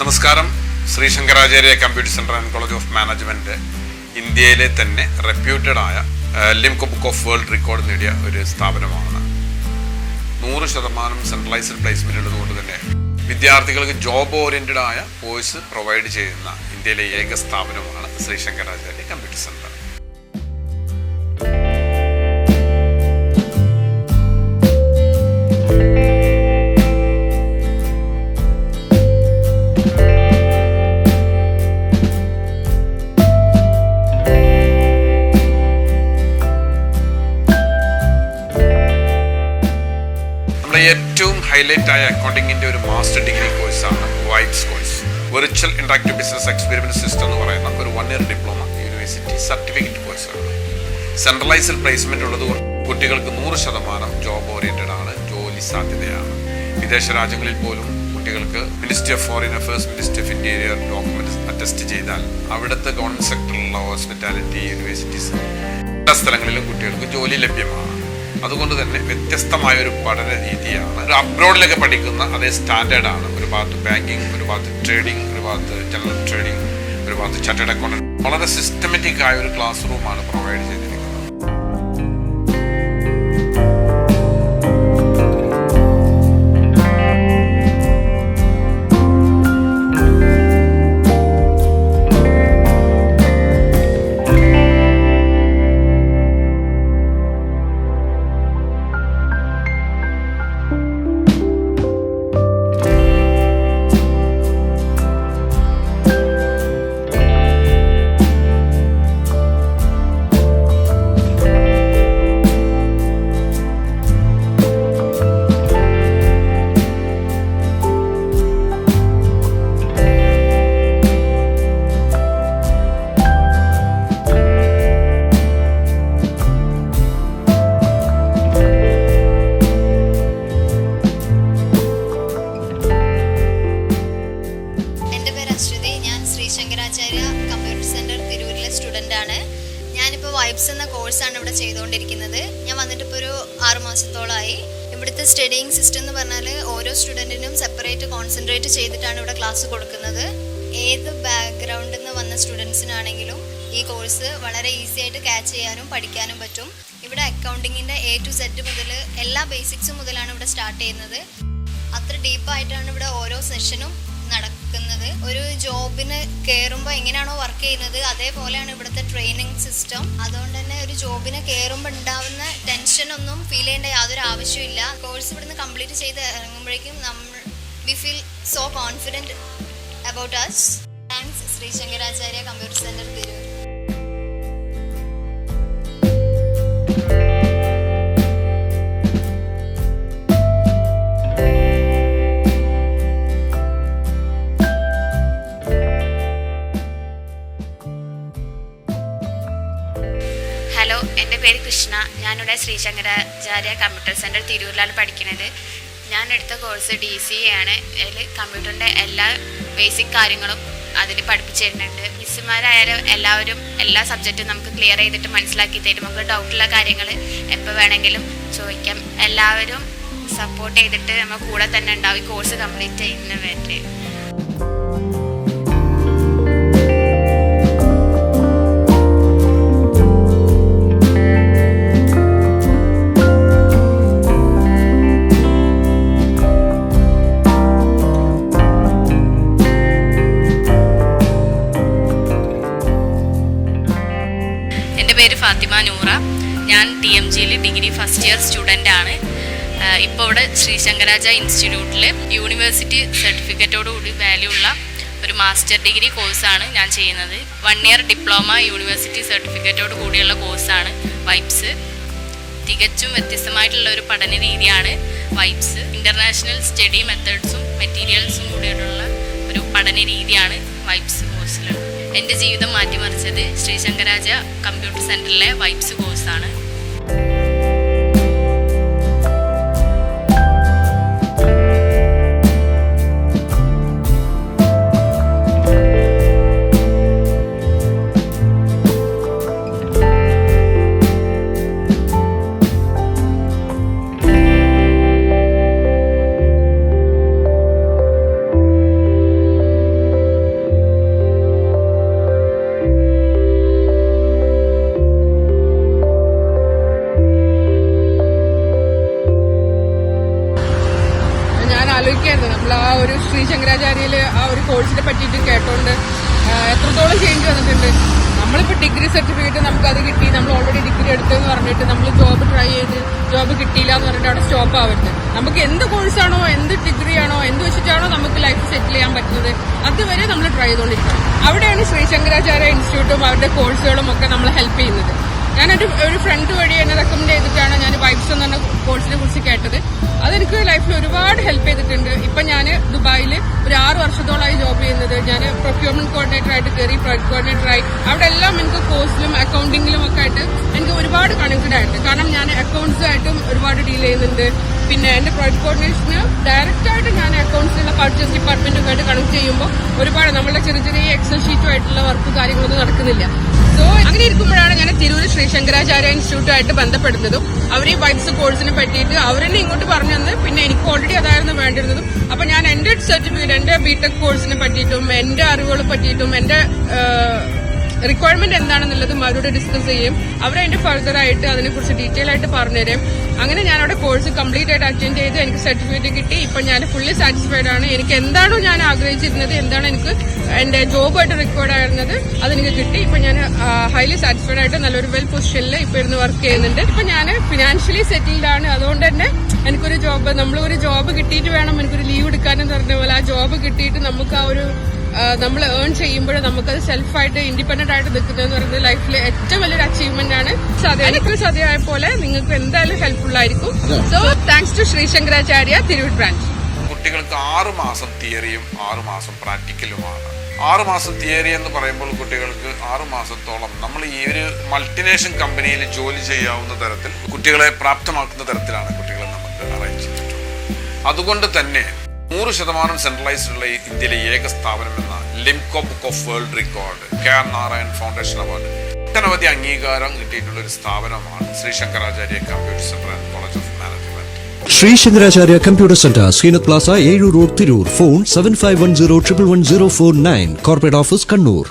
നമസ്കാരം. Shri Shankaracharya computer centre and college of management ഇന്ത്യയിലെ തന്നെ റെപ്യൂട്ടഡ് ആയ Limca book of world record നേടിയ ഒരു സ്ഥാപനമാണ്. നൂറ് ശതമാനം സെൻട്രലൈസ്ഡ് പ്ലേസ്മെന്റ് ഉള്ളതുകൊണ്ട് തന്നെ വിദ്യാർത്ഥികൾക്ക് ജോബ് ഓറിയന്റഡ് ആയ കോഴ്സ് പ്രൊവൈഡ് ചെയ്യുന്ന ഇന്ത്യയിലെ ഏക സ്ഥാപനമാണ് Shri Shankaracharya computer centre. Highlight ആയ അക്കൗണ്ടിങ്ങിന്റെ ഒരു മാസ്റ്റർ ഡിഗ്രി കോഴ്സാണ് VIBES course. Virtual interactive business experiment system എന്ന് പറയുന്ന ഒരു one year diploma university certificate കോഴ്സാണ് സെൻട്രലൈസ്ഡ് പ്ലേസ്മെന്റ് ഉള്ളത് കുട്ടികൾക്ക് നൂറ് ശതമാനം ജോബ് ഓറിയന്റഡ് ആണ് ജോലി സാധ്യതയാണ്. വിദേശ രാജ്യങ്ങളിൽ പോലും കുട്ടികൾക്ക് ministry of foreign affairs ministry of interior document attest ചെയ്താൽ അവിടുത്തെ ഗവൺമെന്റ് സെക്ടറിലുള്ള ഹോസ്പിറ്റാലിറ്റി യൂണിവേഴ്സിറ്റീസ് എല്ലാ സ്ഥലങ്ങളിലും കുട്ടികൾക്ക് ജോലി ലഭ്യമാണ്. അതുകൊണ്ട് തന്നെ വ്യത്യസ്തമായ ഒരു പഠന രീതിയാണ്. ഒരു അബ്രോഡിലൊക്കെ പഠിക്കുന്ന അതേ സ്റ്റാൻഡേർഡാണ് ഒരു ഭാഗത്ത് ബാങ്കിങ് ഒരു ഭാഗത്ത് ട്രേഡിംഗ് ഒരു ഭാഗത്ത് ജനറൽ ട്രേഡിംഗ് ഒരു ഭാഗത്ത് ചാർട്ടേഡ് അക്കൗണ്ട് വളരെ സിസ്റ്റമാറ്റിക് ആയ ഒരു ക്ലാസ് റൂമാണ് പ്രൊവൈഡ് ചെയ്തിരിക്കുന്നത്. ഇവിടെ ചെയ്തുകൊണ്ടിരിക്കുന്നത്. ഞാൻ വന്നിട്ട് ഇപ്പോൾ ഒരു ആറു മാസത്തോളമായി ഇവിടുത്തെ സ്റ്റഡിയിങ് സിസ്റ്റം എന്ന് പറഞ്ഞാൽ ഓരോ സ്റ്റുഡന്റിനും സെപ്പറേറ്റ് കോൺസെൻട്രേറ്റ് ചെയ്തിട്ടാണ് ഇവിടെ ക്ലാസ് കൊടുക്കുന്നത്. ഏത് ബാക്ക്ഗ്രൗണ്ടിൽ നിന്ന് വന്ന സ്റ്റുഡൻസിനാണെങ്കിലും ഈ കോഴ്സ് വളരെ ഈസി ആയിട്ട് ക്യാച്ച് ചെയ്യാനും പഠിക്കാനും പറ്റും. ഇവിടെ അക്കൗണ്ടിങ്ങിന്റെ എ ടു സെറ്റ് മുതൽ എല്ലാ ബേസിക്സും മുതലാണ് ഇവിടെ സ്റ്റാർട്ട് ചെയ്യുന്നത്. അത്ര ഡീപ്പായിട്ടാണ് ഇവിടെ ഓരോ സെഷനും നടക്കുന്നത്. ഒരു ജോബിന് കയറുമ്പോൾ എങ്ങനെയാണോ വർക്ക് ചെയ്യുന്നത് അതേപോലെയാണ് ഇവിടുത്തെ ട്രെയിനിങ് സിസ്റ്റം അതുകൊണ്ട് തന്നെ ഒരു ജോബിന് കയറുമ്പോൾ ഉണ്ടാവുന്ന ടെൻഷനൊന്നും ഫീൽ ചെയ്യേണ്ട യാതൊരു ആവശ്യമില്ല കോഴ്സ് ഇവിടുന്ന് കംപ്ലീറ്റ് ചെയ്ത് ഇറങ്ങുമ്പോഴേക്കും നമ്മൾ we feel so confident about us thanks Shri Shankaracharya computer centre Tirur. Hello എന്റെ പേര് കൃഷ്ണ. ഞാനിവിടെ ശ്രീശങ്കരാചാര്യ കമ്പ്യൂട്ടർ സെന്റർ തിരൂരിലാണ് പഠിക്കുന്നത്. ഞാൻ എടുത്ത കോഴ്സ് ഡി സി എ ആണ്. അതിൽ കമ്പ്യൂട്ടറിന്റെ എല്ലാ ബേസിക് കാര്യങ്ങളും അതിൽ പഠിപ്പിച്ചു തരുന്നുണ്ട് മിസ്സുമാരായാലും എല്ലാവരും എല്ലാ സബ്ജക്റ്റും നമുക്ക് ക്ലിയർ ചെയ്തിട്ട് മനസ്സിലാക്കി തരും. നമുക്ക് ഡൗട്ടുള്ള കാര്യങ്ങൾ എപ്പോൾ വേണമെങ്കിലും ചോദിക്കാം. എല്ലാവരും സപ്പോർട്ട് ചെയ്തിട്ട് നമ്മൾ കൂടെ തന്നെ ഉണ്ടാവും ഈ കോഴ്സ് കംപ്ലീറ്റ് ചെയ്യുന്നവരെ ഫാത്തിമ നൂറ. ഞാൻ ടി എം ജിയിൽ ഡിഗ്രി ഫസ്റ്റ് ഇയർ സ്റ്റുഡന്റ് ആണ്. ഇപ്പോൾ ഇവിടെ ശ്രീ ശങ്കരാജ ഇൻസ്റ്റിറ്റ്യൂട്ടിൽ യൂണിവേഴ്സിറ്റി സർട്ടിഫിക്കറ്റോടുകൂടി വാല്യൂ ഉള്ള ഒരു മാസ്റ്റർ ഡിഗ്രി കോഴ്സാണ് ഞാൻ ചെയ്യുന്നത്. വൺ ഇയർ ഡിപ്ലോമ യൂണിവേഴ്സിറ്റി സർട്ടിഫിക്കറ്റോട് കൂടിയുള്ള കോഴ്സാണ് വൈബ്സ് തികച്ചും വ്യത്യസ്തമായിട്ടുള്ള ഒരു പഠന രീതിയാണ് വൈബ്സ് ഇന്റർനാഷണൽ സ്റ്റഡി മെത്തേഡ്സും മെറ്റീരിയൽസും കൂടിയുള്ള എന്റെ ജീവിതം മാറ്റിമറിച്ചത് ശ്രീ ശങ്കരാജ കമ്പ്യൂട്ടർ സെന്ററിലെ വൈബ്സ് കോഴ്സാണ് ശങ്കരാചാര്യയിൽ ആ ഒരു ശ്രീ ശങ്കരാചാര്യയിൽ ആ ഒരു കോഴ്സിനെ പറ്റിയിട്ട് കേട്ടോണ്ട് എത്രത്തോളം ചേഞ്ച് വന്നിട്ടുണ്ട്. നമ്മളിപ്പോൾ ഡിഗ്രി സർട്ടിഫിക്കറ്റ് നമുക്ക് അത് കിട്ടി. നമ്മൾ ഓൾറെഡി ഡിഗ്രി എടുത്തെന്ന് പറഞ്ഞിട്ട് നമ്മൾ ജോബ് ട്രൈ ചെയ്ത് ജോബ് കിട്ടിയില്ല എന്ന് പറഞ്ഞിട്ട് അവിടെ സ്റ്റോപ്പ് ആവരുത്. നമുക്ക് എന്ത് കോഴ്സാണോ എന്ത് ഡിഗ്രി ആണോ എന്ത് വെച്ചിട്ടാണോ നമുക്ക് ലൈഫ് സെറ്റിൽ ചെയ്യാൻ പറ്റുന്നത് അതുവരെ നമ്മൾ ട്രൈ ചെയ്തുകൊണ്ടിരിക്കണം അവിടെയാണ് ശ്രീ ശങ്കരാചാര്യ ഇൻസ്റ്റിറ്റ്യൂട്ടും അവരുടെ കോഴ്സുകളും ഒക്കെ നമ്മളെ ഹെൽപ്പ് ചെയ്യുന്നത്. ഞാനൊരു ഒരു ഫ്രണ്ട് വഴി എന്നെ റെക്കമെൻഡ് ചെയ്തിട്ടാണ് ഞാൻ വൈബ്സ് എന്ന് പറഞ്ഞ കോഴ്സിനെ കുറിച്ച് കേട്ടത്. വർഷത്തോളമായി ജോബ് ചെയ്യുന്നത്. ഞാൻ പ്രൊക്യൂർമെന്റ് കോർഡിനേറ്റർ ആയിട്ട് കയറി പ്രൊജക്ട് കോർഡിനേറ്റർ ആയി. അവിടെ എല്ലാം എനിക്ക് കോഴ്സിലും അക്കൗണ്ടിങ്ങിലും ഒക്കെ ആയിട്ട് എനിക്ക് ഒരുപാട് കണക്റ്റഡ് ആയിട്ട് കാരണം ഞാൻ അക്കൗണ്ട്സുമായിട്ടും ഒരുപാട് ഡീൽ ചെയ്യുന്നുണ്ട്. പിന്നെ എന്റെ പ്രൊജക്ട് കോർഡിനേഷന് ഡയറക്റ്റ് ആയിട്ട് ഞാൻ അക്കൗണ്ട്സിലുള്ള പർച്ചേസ് ഡിപ്പാർട്ട്മെന്റുമായിട്ട് കണക്ട് ചെയ്യുമ്പോൾ ഒരുപാട് നമ്മളുടെ ചെറിയ ചെറിയ എക്സൽ ഷീറ്റുമായിട്ടുള്ള വർക്ക് കാര്യങ്ങളൊന്നും നടക്കുന്നില്ല. സോ അങ്ങനെ ഇരിക്കുമ്പോഴാണ് ഞാൻ തിരൂർ ശ്രീ ശങ്കരാചാര്യ ഇൻസ്റ്റിറ്റ്യൂട്ടുമായിട്ട് ബന്ധപ്പെടുന്നതും അവർ ഈ കോഴ്സിനെ പറ്റിയിട്ട് അവരെന്നെ ഇങ്ങോട്ട് പറഞ്ഞു തന്ന് പിന്നെ എനിക്ക് ഓൾറെഡി അതായിരുന്നു വേണ്ടിയിരുന്നതും അപ്പൊ ഞാൻ എന്റെ സർട്ടിഫിക്കറ്റ് എന്റെ ബിടെക് കോഴ്സിനെ പറ്റിയിട്ടും എന്റെ അറിവുകളെ പറ്റിയിട്ടും എന്റെ റിക്വയർമെന്റ് എന്താണെന്നുള്ളതും അവരോട് ഡിസ്കസ് ചെയ്യും. ഫർദർ ആയിട്ട് അതിനെക്കുറിച്ച് ഡീറ്റെയിൽ ആയിട്ട് പറഞ്ഞുതരും. അങ്ങനെ ഞാൻ അവിടെ കോഴ്സ് കംപ്ലീറ്റ് ആയിട്ട് അറ്റൻഡ് ചെയ്ത് എനിക്ക് സർട്ടിഫിക്കറ്റ് കിട്ടി. ഇപ്പൊ ഞാൻ ഫുള്ളി സാറ്റിസ്ഫൈഡ് ആണ്. എനിക്ക് എന്താണോ ഞാൻ ആഗ്രഹിച്ചിരുന്നത് എന്താണ് എനിക്ക് എന്റെ ജോബായിട്ട് റിക്വയർഡ് ആയിരുന്നത് അതെനിക്ക് കിട്ടി. ഇപ്പൊ ഞാൻ ഹൈലി സാറ്റിസ്ഫൈഡ് ആയിട്ട് നല്ലൊരു വെൽ പൊസിഷനിൽ ഇപ്പൊ ഇരുന്ന് വർക്ക് ചെയ്യുന്നുണ്ട്. ഇപ്പൊ ഞാൻ ഫിനാൻഷ്യലി സെറ്റിൽഡ് ആണ്. അതുകൊണ്ട് തന്നെ എനിക്കൊരു ജോബ് നമ്മളൊരു ജോബ് കിട്ടിയിട്ട് വേണം. എനിക്കൊരു ലീവ് എടുക്കാനെന്ന് പറഞ്ഞ പോലെ ആ ജോബ് കിട്ടിയിട്ട് നമുക്ക് ആ ഒരു നമ്മൾ ഏൺ ചെയ്യുമ്പോൾ നമുക്കത് സെൽഫായിട്ട് ഇൻഡിപെൻഡന്റ് ആയിട്ട് നിൽക്കുന്നതെന്ന് പറയുന്നത് ലൈഫിൽ ഏറ്റവും വലിയൊരു അച്ചീവ്മെന്റ് ആണ്. സദ്യ എനിക്ക് സദ്യയായ പോലെ നിങ്ങൾക്ക് എന്തായാലും ഹെൽപ്ഫുൾ ആയിരിക്കും. So thanks to Sree Sankaracharya Sankaracharya Tirur branch കുട്ടികൾക്ക് ആറ് മാസം തിയറിയും ആറ് മാസം പ്രാക്ടിക്കലുമാണ്. ആറ് മാസം തിയറി എന്ന് പറയുമ്പോൾ കുട്ടികൾക്ക് ആറ് മാസത്തോളം നമ്മൾ ഈ ഒരു മൾട്ടിനേഷൻ കമ്പനിയിൽ ജോലി ചെയ്യാവുന്ന തരത്തിൽ കുട്ടികളെ പ്രാപ്തമാക്കുന്ന തരത്തിലാണ് കുട്ടികളെ നമുക്ക് അറേഞ്ച് ചെയ്തിട്ടുള്ളത്. അതുകൊണ്ട് തന്നെ നൂറ് ശതമാനം സെൻട്രലൈസ്ഡ് ഉള്ള ഇന്ത്യയിലെ ഏക സ്ഥാപനം എന്ന Limca book of world record K R Narayan foundation award ഒട്ടനവധി അംഗീകാരം കിട്ടിയിട്ടുള്ള ഒരു സ്ഥാപനമാണ് Shri Shankaracharya computer centre and college of management Sri Shankaracharya Computer Center, Srinath Plaza, Eru Road, Tirur. Phone 7510 111 049. Corporate Office, Kannur.